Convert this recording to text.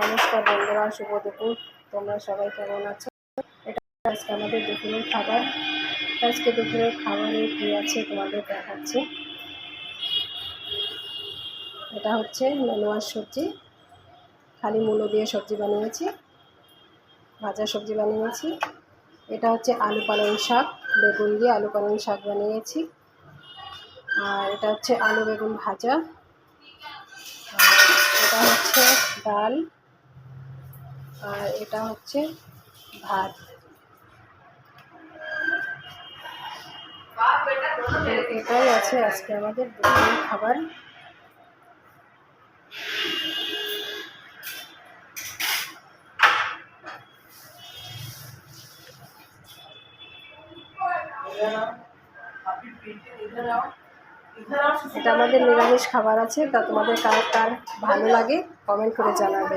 নমস্কার বন্ধুরা, শুভ দুপুর। তোমরা সবাই কেমন আছো? এটা আজকে আমাদের দুপুরের খাবার। আজকে দুপুরের খাবারে কী আছে তোমাদের দেখাচ্ছি। এটা হচ্ছে নেনোয়ার সবজি। খালি মূলো দিয়ে সবজি বানিয়েছি, ভাজা সবজি বানিয়েছি। এটা হচ্ছে আলু পালং শাক, বেগুন দিয়ে আলু পালং শাক বানিয়েছি। আর এটা হচ্ছে আলু বেগুন ভাজা। এটা হচ্ছে ডাল। আর এটা হচ্ছে ভাত। এটাই আছে আজকে আমাদের দুপুরের খাবার। এটা আমাদের নিরামিষ খাবার আছে, তা তোমাদের কার কার ভালো লাগে কমেন্ট করে জানাবে।